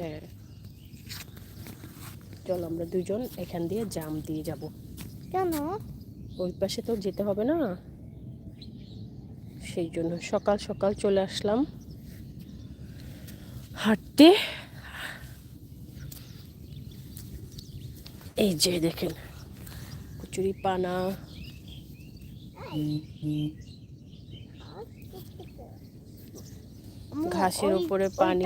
হ্যাঁ চল আমরা দুজন এখান দিয়ে জাম দিয়ে যাব। কেন? ওই পাশে তো যেতে হবে না। সেই জন্য সকাল সকাল চলে আসলাম। হাঁটতে। এই যে দেখেন কচুরি পানা। ঘাসের উপরে পানি।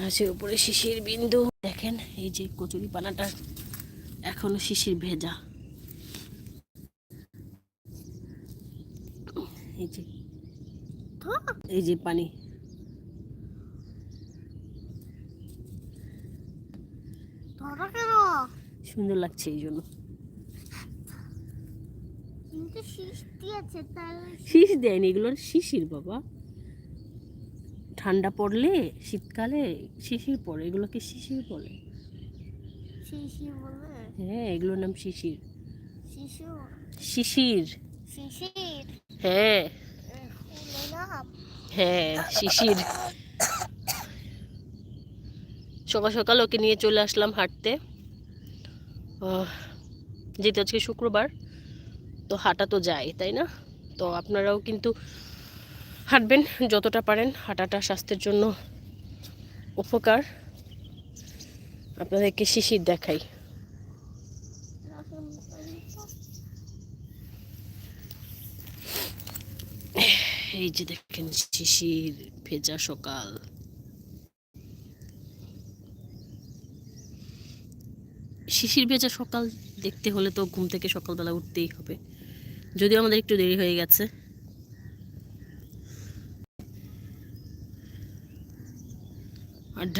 ঘাসের উপরে শিশির বিন্দু। দেখেন এই যে কচুরি পানাটা এখনও শিশির ভেজা। এই যে এই যে পানি। সুন্দর লাগছে এই জন্য। শীষ দেয়নি এগুলোর শিশির বাবা। ঠান্ডা পড়লে শীতকালে শিশির পড়ে এগুলোকে শিশির বলে? শিশি বলে? হ্যাঁ এগুলোর নাম শিশির। শিশু? শিশির। শিশির? হ্যাঁ। হ্যাঁ শিশির। সকাল সকাল ওকে নিয়ে চলে আসলাম হাঁটতে। যেহেতু আজকে শুক্রবার তো হাঁটা তো যায় তাই না? তো আপনারাও কিন্তু হাঁটবেন, যতটা পারেন। হাঁটাটা স্বাস্থ্যের জন্য উপকার। আপনাদেরকে শিশির দেখাই। এই যে দেখেন, শিশির ভেজা সকাল। শিশির ভেজা সকাল দেখতে হলে তো ঘুম থেকে সকালবেলা উঠতেই হবে। যদিও আমাদের একটু দেরি হয়ে গেছে।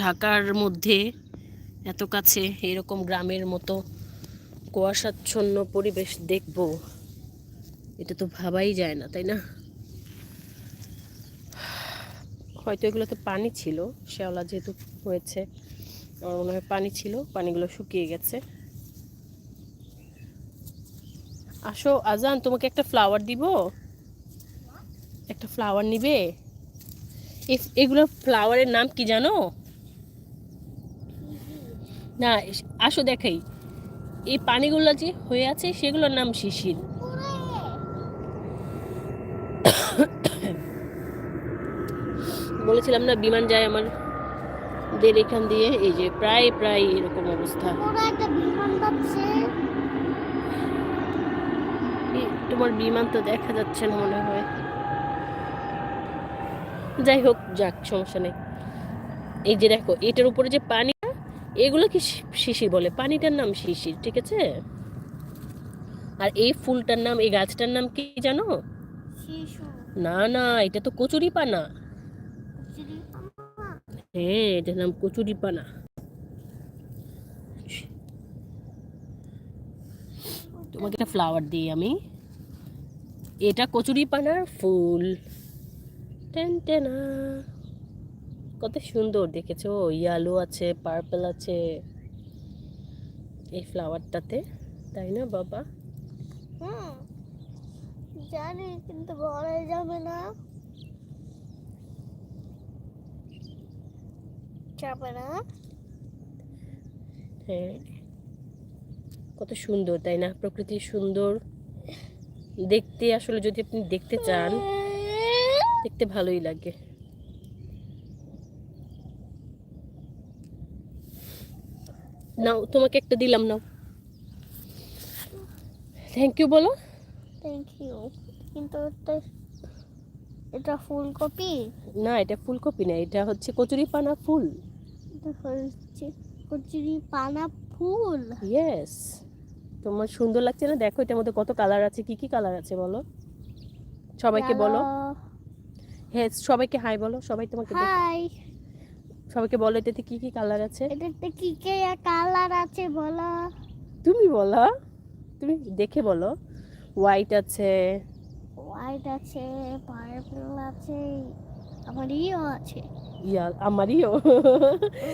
ঢাকার মধ্যে এত কাছে এরকম গ্রামের মতো কুয়াশাচ্ছন্ন পরিবেশ দেখব, এটা তো ভাবাই যায় না, তাই না? হয়তো এগুলোতে পানি ছিল শ্যাওলা যেহেতু হয়েছে, আমার মনে হয় পানি ছিল, পানিগুলো শুকিয়ে গেছে। আসো, আজান, তোমাকে একটা ফ্লাওয়ার দিব? একটা ফ্লাওয়ার নিবে? এগুলো ফ্লাওয়ারের নাম কি জানো? না আসো দেখাই। এই পানিগুলো যে হয়ে আছে সেগুলোর নাম শিশির। বলেছিলাম না বিমান যায় আমার দের এখান দিয়ে এই যে প্রায় প্রায় এরকম অবস্থা। তোমার বিমান তো দেখা যাচ্ছে না মনে হয়। যাই হোক যাক সমস্যা নেই। এই যে দেখো এটার উপরে যে পানি এগুলো কি শি- শিশির বলে? পানিটার নাম শিশির ঠিক আছে? আর এই ফুলটার নাম এই গাছটার নাম কি জানো? শিশু। না না এটা তো কচুরি পানা হ্যাঁ এটার নাম কচুরি পানা তোমাকে একটা ফ্লাওয়ার দিই আমি। এটা কচুরি পানার ফুল। টেন টেনা কত সুন্দর দেখেছ? ইয়ালো আছে পার্পল আছে। এই ফ্লাওয়ারটাতে তাই না বাবা? জানি কিন্তু বলা যাবে না। যাবে না। হ্যাঁ কত সুন্দর তাই না? প্রকৃতি সুন্দর। দেখতে আসলে যদি আপনি দেখতে চান দেখতে ভালোই লাগে। নাও তোমাকে একটা দিলাম নাও। থ্যাংক ইউ বলো। থ্যাংক ইউ কিন্তু এটা এটা ফুলকপি? না এটা ফুলকপি না এটা হচ্ছে কচুরি পানা ফুল। এটা হচ্ছে কচুরি পানা ফুল? ইয়েস তোমার সুন্দর লাগছে না? দেখো এটার মধ্যে কত কালার আছে কি কি কালার আছে বলো। সবাইকে বলো। হ্যাঁ সবাইকে হাই বলো সবাই তোমাকে হাই সবাইকে বলো এটাতে কি কি কালার আছে? এটাতে কি কে কালার আছে বলো? তুমি বলো তুমি দেখে বলো। হোয়াইট আছে। হোয়াইট আছে পার্পল আছে আমার ইও আছে। ইয়া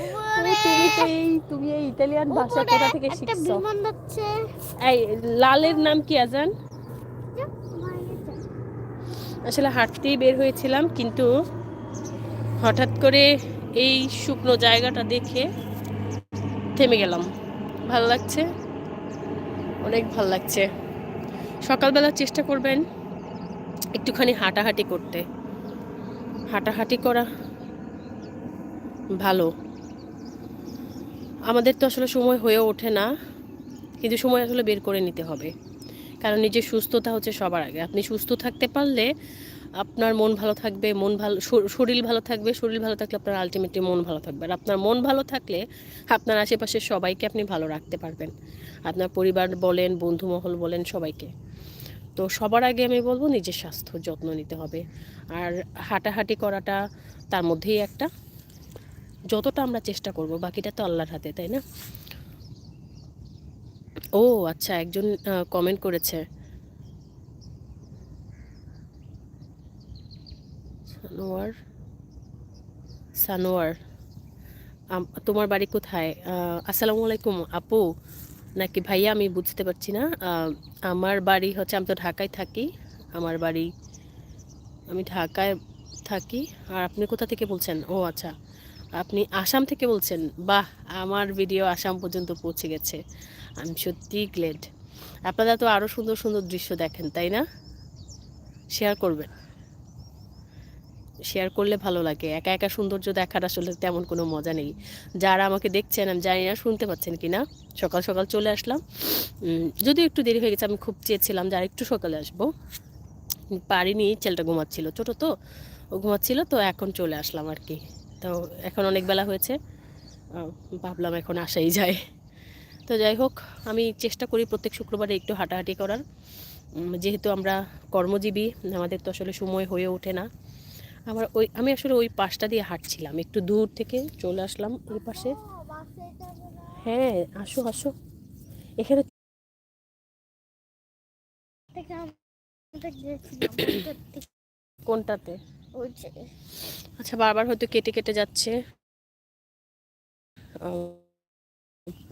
উপরে! তুমি তো এই তুমি এই ইতালিয়ান ভাষা কোথা থেকে একটা শিখছো? বিমান যাচ্ছে। এই লালের নাম কি আজান। আসলে হাঁটতেই বের হয়েছিলাম কিন্তু হঠাৎ করে এই শুকনো জায়গাটা দেখে থেমে গেলাম। ভালো লাগছে? অনেক ভালো লাগছে। সকালবেলা চেষ্টা করবেন একটুখানি হাঁটাহাঁটি করতে। হাঁটাহাঁটি করা ভালো। আমাদের তো আসলে সময় হয়ে ওঠে না, কিন্তু সময় আসলে বের করে নিতে হবে। কারণ নিজের সুস্থতা হচ্ছে সবার আগে। আপনি সুস্থ থাকতে পারলে আপনার মন ভালো থাকবে, মন ভালো শরীর ভালো থাকবে, শরীর ভালো থাকলে আপনার আলটিমেটলি মন ভালো থাকবে। আর আপনার মন ভালো থাকলে আপনার আশেপাশের সবাইকে আপনি ভালো রাখতে পারবেন। আপনার পরিবার বলেন বন্ধুমহল বলেন, সবাইকে। তো সবার আগে আমি বলব নিজের স্বাস্থ্য যত্ন নিতে হবে। আর হাঁটাহাঁটি করাটা তার মধ্যেই একটা। যতটা আমরা চেষ্টা করব, বাকিটা তো আল্লাহর হাতে, তাই না? ও আচ্ছা একজন কমেন্ট করেছে। সানোয়ার সানোয়ার। তোমার বাড়ি কোথায়? আসসালামু আলাইকুম আপু। নাকি ভাইয়া আমি বুঝতে পারছি না। আমার বাড়ি হচ্ছে, আমি তো ঢাকায় থাকি। আমার বাড়ি, আমি ঢাকায় থাকি। আর আপনি কোথা থেকে বলছেন? ও আচ্ছা। আপনি আসাম থেকে বলছেন? বাহ, আমার ভিডিও আসাম পর্যন্ত পৌঁছে গেছে। আমি সত্যিই গ্লেড আপনারা তো আরও সুন্দর সুন্দর দৃশ্য দেখেন, তাই না? শেয়ার করবেন। শেয়ার করলে ভালো লাগে। একা একা সৌন্দর্য দেখার আসলে তেমন কোনো মজা নেই। যারা আমাকে দেখছেন, আমি জানি না শুনতে পাচ্ছেন কি না। সকাল সকাল চলে আসলাম। যদিও একটু দেরি হয়ে গেছে, আমি খুব চেয়েছিলাম যে আর একটু সকালে আসব। পারিনি, ছেলেটা ঘুমাচ্ছিল, ছোটো তো, ও ঘুমাচ্ছিল, তো এখন চলে আসলাম আর কি। তো এখন অনেক বেলা হয়েছে। ভাবলাম এখন আসাই যায়। তো যাই হোক, আমি চেষ্টা করি প্রত্যেক শুক্রবারে একটু হাঁটাহাঁটি করার। যেহেতু আমরা কর্মজীবী, আমাদের তো আসলে সময় হয়ে ওঠে না। আমার ওই, আমি আসলে ওই পাশটা দিয়ে হাঁটছিলাম। একটু দূর থেকে চলে আসলাম ওই পাশে। হ্যাঁ আসো আসো। এখানে কোনটাতে? আচ্ছা বারবার হয়তো কেটে কেটে যাচ্ছে।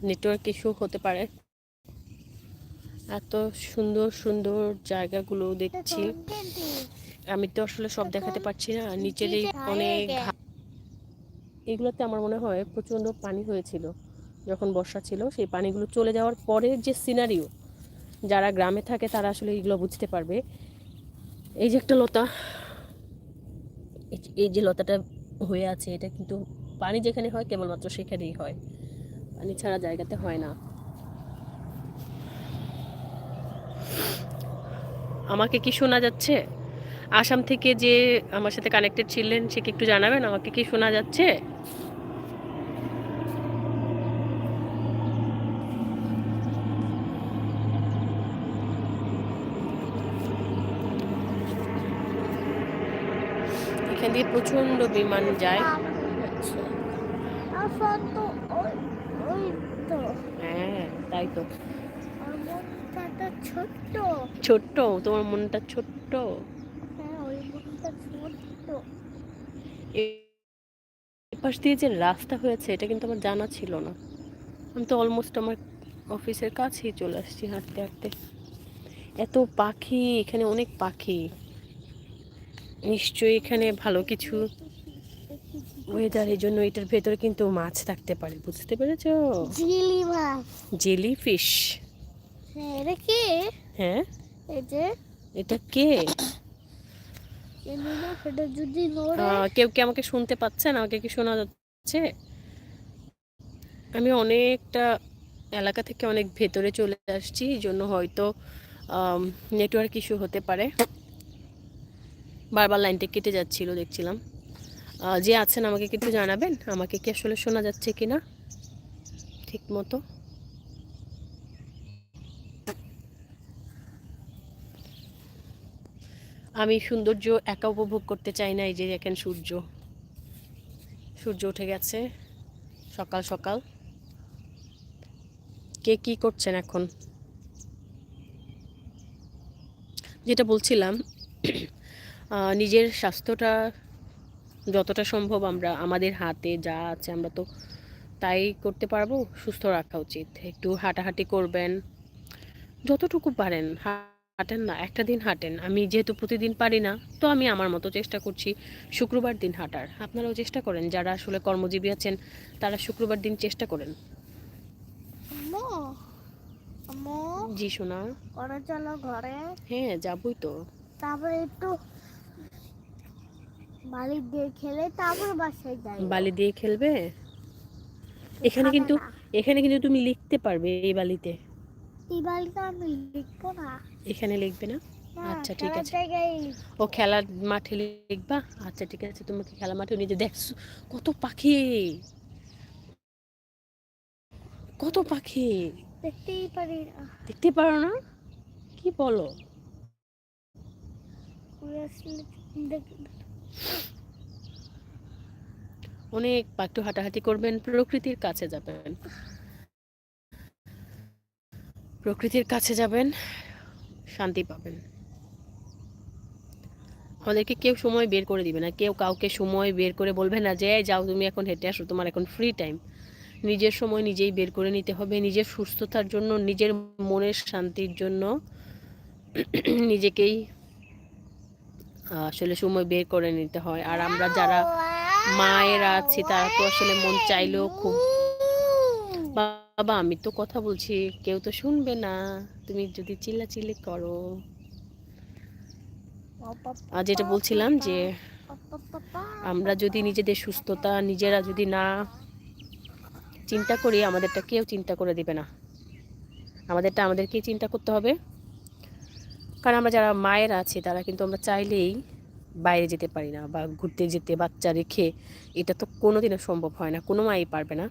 নেটওয়ার্ক ইস্যু হতে পারে। এত সুন্দর সুন্দর জায়গাগুলো দেখছি। আমি তো আসলে সব দেখাতে পারছি না। নিচের এই অনেক এগুলোতে আমার মনে হয় প্রচণ্ড পানি হয়েছিল। যখন বর্ষা ছিল, সেই পানিগুলো চলে যাওয়ার পরে যে সিনারিও যারা গ্রামে থাকে তারা আসলে এগুলো বুঝতে পারবে। এই যে একটা লতা, এই যে লতাটা হয়ে আছে, এটা কিন্তু পানি যেখানে হয়, কেবলমাত্র সেখানেই হয়। পানি ছাড়া জায়গাতে হয় না। আমাকে কি শোনা যাচ্ছে? আসাম থেকে যে আমার সাথে কানেক্টেড ছিলেন সে কি একটু জানাবেন? আমাকে কি শোনা যাচ্ছে? এখান দিয়ে প্রচণ্ড বিমান যায়। তো হ্যাঁ তাই তো। ছোট্ট। ছোট্ট তোমার মনটা ছোট্ট হ্যাঁ ওই মনটা ছোট্ট এ- এপাশ দিয়ে যে রাস্তা হয়েছে এটা কিন্তু আমার জানা ছিল না। আমি তো অলমোস্ট আমার অফিসের কাছেই চলে আসছি হাঁটতে হাঁটতে। এত পাখি এখানে অনেক পাখি। নিশ্চয়ই এখানে ভালো কিছু ওয়েদার এই জন্য এটার ভেতরে কিন্তু মাছ থাকতে পারে বুঝতে পেরেছ? জিলি মাছ। Jellyfish. হ্যাঁ এটা কি? হ্যাঁ? এটা কে জানি না এটা যদি নড়ে আহ, কেউ কি আমাকে শুনতে পাচ্ছেন আমাকে কি শোনা যাচ্ছে? আমি অনেকটা এলাকা থেকে অনেক ভেতরে চলে আসছি, এই জন্য হয়তো নেটওয়ার্ক ইস্যু হতে পারে। বারবার লাইনটা কেটে যাচ্ছিল, দেখছিলাম। যে আছেন, আমাকে কিন্তু জানাবেন। আমাকে কি আসলে শোনা যাচ্ছে কি না ঠিক মতো। আমি সৌন্দর্য একা উপভোগ করতে চাই না, এই যে দেখেন সূর্য। সূর্য উঠে গেছে, সকাল সকাল। কে কি করছেন এখন? যেটা বলছিলাম নিজের স্বাস্থ্যটা যতটা সম্ভব আমরা, আমাদের হাতে যা আছে আমরা তো তাই করতে পারব, সুস্থ রাখা উচিত। একটু হাঁটাহাঁটি করবেন, যতটুকু পারেন হাঁটেন না একটা দিন হাঁটেন। আমি যেহেতু প্রতিদিন পারি না তো আমি আমার মতো চেষ্টা করছি শুক্রবার দিন হাঁটার। আপনারাও চেষ্টা করেন যারা আসলে কর্মজীবী আছেন তারা শুক্রবার দিন চেষ্টা করেন। জি শোনা চলো ঘরে? হ্যাঁ যাবই তো। তারপরে একটু বালি দিয়ে খেলে তারপর বাসায় যাই। বালি দিয়ে খেলবে? এখানে কিন্তু এখানে কিন্তু তুমি লিখতে পারবে এই বালিতে। এই বালিতে আমি লিখব না। এখানে লিখবে না? আচ্ছা, ঠিক আছে। ও খেলার মাঠে লিখবা? আচ্ছা ঠিক আছে তোমাকে খেলা মাঠে নিজে দেখছ কত পাখি! কত পাখি! দেখতেই পারি না। দেখতে পারো না? কি বলো? অনেক একটু হাঁটাহাঁটি করবেন প্রকৃতির কাছে যাবেন। প্রকৃতির কাছে যাবেন শান্তি পাবেন। আমাদেরকে কেউ সময় বের করে দিবে না। কেউ কাউকে সময় বের করে বলবে না যে যাও, তুমি এখন হেঁটে আসো, তোমার এখন ফ্রি টাইম নিজের সময় নিজেই বের করে নিতে হবে। নিজের সুস্থতার জন্য, নিজের মনের শান্তির জন্য নিজেকেই আসলে সময় বের করে নিতে হয়। আর আমরা যারা মায়েরা আছি, তারা তো আসলে মন চাইলেও খুব বাবা, আমি তো কথা বলছি, কেউ তো শুনবে না। তুমি যদি চিল্লাচিল্লি করো। আর যেটা বলছিলাম যে, আমরা যদি নিজেদের সুস্থতা, নিজেরা যদি না চিন্তা করি, আমাদেরটা কেউ চিন্তা করে দেবে না। আমাদেরটা আমাদেরকেই চিন্তা করতে হবে। কারণ আমরা যারা মায়ের আছি, তারা কিন্তু আমরা চাইলেই বাইরে যেতে পারি না বা ঘুরতে যেতে বাচ্চা রেখে এটা তো কোনোদিনও সম্ভব হয় না। কোনো মাই পারবে না।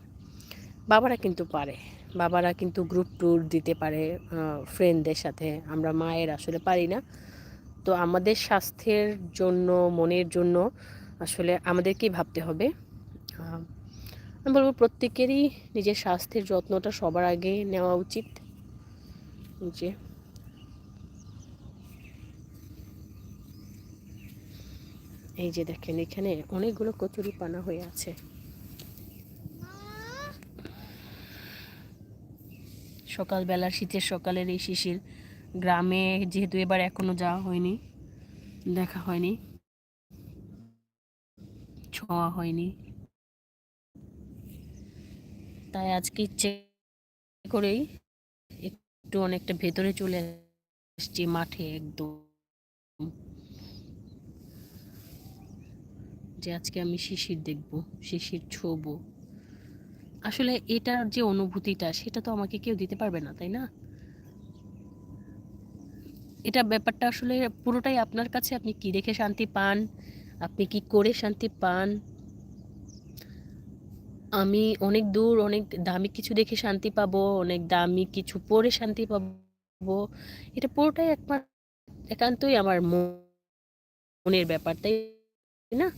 বাবারা কিন্তু পারে। বাবারা কিন্তু গ্রুপ ট্যুর দিতে পারে ফ্রেন্ডদের সাথে। আমরা মায়ের আসলে পারি না। তো আমাদের স্বাস্থ্যের জন্য, মনের জন্য আসলে আমাদেরকেই ভাবতে হবে। আমি বলব প্রত্যেকেরই নিজের স্বাস্থ্যের যত্নটা সবার আগে নেওয়া উচিত। যে। এই যে দেখেন, এখানে অনেকগুলো কচুরি পানা হয়ে আছে। সকালবেলা শীতের সকালের এই শিশির গ্রামে যেহেতু এবার এখনও যাওয়া হয়নি, দেখা হয়নি, ছোঁয়া হয়নি। তাই আজকে ইচ্ছে করেই একটু অনেকটা ভেতরে চলে আসছি মাঠে একদম। যে আজকে আমি শিশির দেখব, শিশির ছোবো। আসলে এটার যে অনুভূতিটা, সেটা তো আমাকে কেউ দিতে পারবে না, তাই না? এটা ব্যাপারটা আসলে পুরোটাই আপনার কাছে আপনি কি দেখে শান্তি পান? আপনি কি করে শান্তি পান? আমি অনেক দূর, অনেক দামি কিছু দেখে শান্তি পাবো, অনেক দামি কিছু পরে শান্তি পাবো। এটা পুরোটাই একবার একান্তই আমার মন- মনের ব্যাপার, তাই না?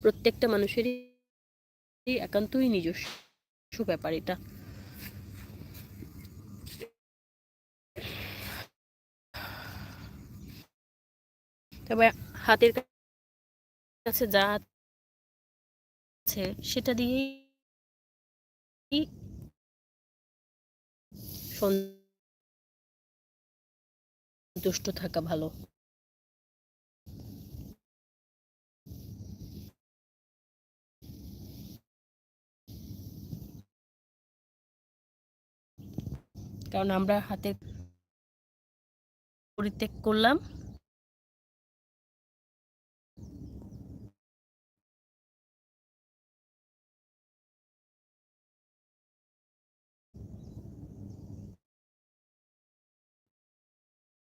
প্রত্যেকটা মানুষেরই একান্তই নিজস্ব ব্যাপার এটা। তবে হাতের কাছে যা আছে সেটা দিয়েই সন্তুষ্ট থাকা ভালো। কারণ আমরা হাতের পরিত্যাগ করলাম।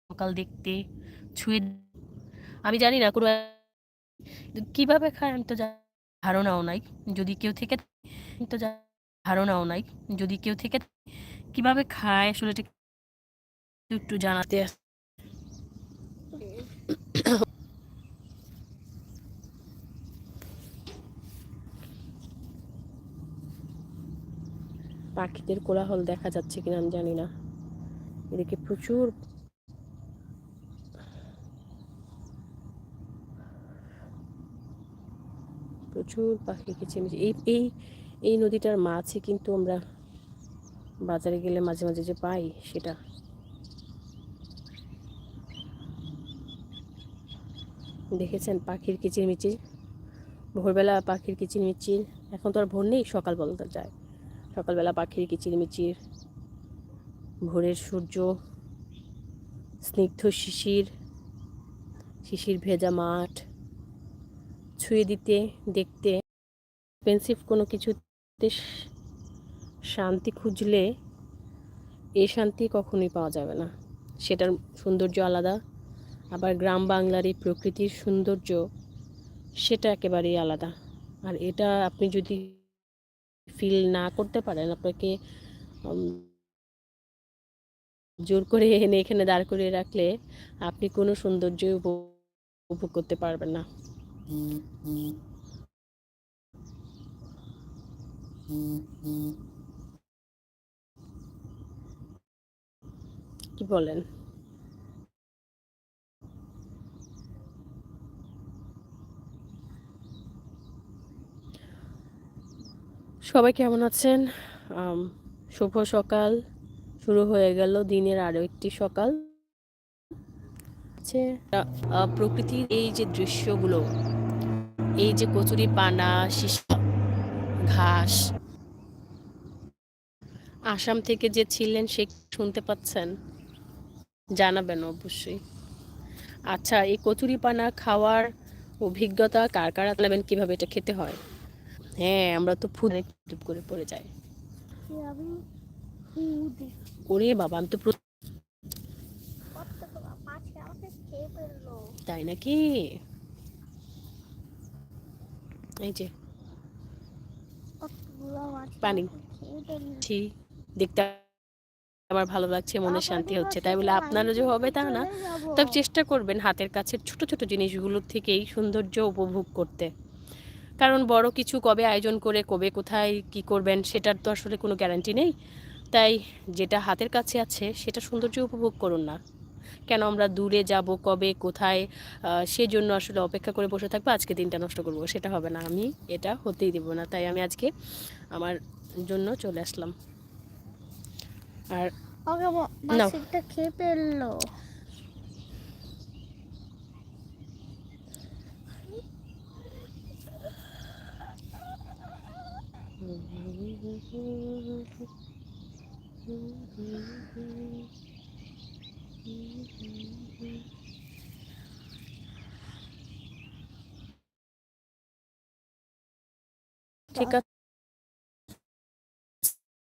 সকাল দেখতে ছুঁয়ে আমি জানি না কোনো কীভাবে খায় আমি তো ধারণাও নাই। যদি কেউ থেকে তো ধারণাও নাই। যদি কেউ থেকে কীভাবে খায়, আসলে একটু জানাতে পাখিদের কোলাহল দেখা যাচ্ছে কিনা আমি জানি না। এদিকে প্রচুর প্রচুর পাখি কিচিমিচি এই এই এই নদীটার মাছই কিন্তু আমরা বাজারে গেলে মাঝে মাঝে যে পাই সেটা। দেখেছেন পাখির কিচিরমিচির? ভোরবেলা পাখির কিচিরমিচির। এখন তো আর ভোর নেই, সকাল বলতে যায়। সকালবেলা পাখির কিচিরমিচির, ভোরের সূর্য, স্নিগ্ধ শিশির শিশির ভেজা মাঠ, ছুঁয়ে দিতে, দেখতে এক্সপেন্সিভ কোনো কিছুতে শান্তি খুঁজলে এ শান্তি কখনোই পাওয়া যাবে না। সেটার সৌন্দর্য আলাদা, আবার গ্রাম বাংলার এই প্রকৃতির সৌন্দর্য, সেটা একেবারেই আলাদা। আর এটা আপনি যদি ফিল না করতে পারেন, আপনাকে জোর করে এনে এখানে দাঁড় করিয়ে রাখলে আপনি কোনো সৌন্দর্য উপভোগ করতে পারবেন না। কি বলেন? সবাই কেমন আছেন? শুভ সকাল। শুরু হয়ে গেল দিনের আরও একটি সকাল। প্রকৃতির এই যে দৃশ্যগুলো, এই যে কচুরি পানা শিশা ঘাস, আসাম থেকে যে ছিলেন সে শুনতে পাচ্ছেন? জানাবেন অবশ্যই। আচ্ছা এই কচুরি পানা খাওয়ার অভিজ্ঞতা কার কার জানাবেন কীভাবে এটা খেতে হয়? হ্যাঁ আমরা তো টিপ করে পড়ে যাই। ওরে বাবা আমি তো তাই নাকি? এই যে। পানি। দেখতে আমার ভালো লাগছে, মনে শান্তি হচ্ছে। তাই বলে আপনারও যে হবে তা না, তবে চেষ্টা করবেন হাতের কাছে ছোট ছোট জিনিসগুলোর থেকেই সৌন্দর্য উপভোগ করতে। কারণ বড় কিছু কবে আয়োজন করে, কবে কোথায় কি করবেন, সেটার তো আসলে কোনো গ্যারান্টি নেই। তাই যেটা হাতের কাছে আছে, সেটা সৌন্দর্য উপভোগ করুন না। কেন আমরা দূরে যাব, কবে, কোথায় সেজন্য আসলে অপেক্ষা করে বসে থাকব, আজকে দিনটা নষ্ট করব, সেটা হবে না। আমি এটা হতেই দেব না, তাই আমি আজকে আমার জন্য চলে আসলাম। আর ওকে নাও। মাছটা খেয়ে ফেলল ঠিক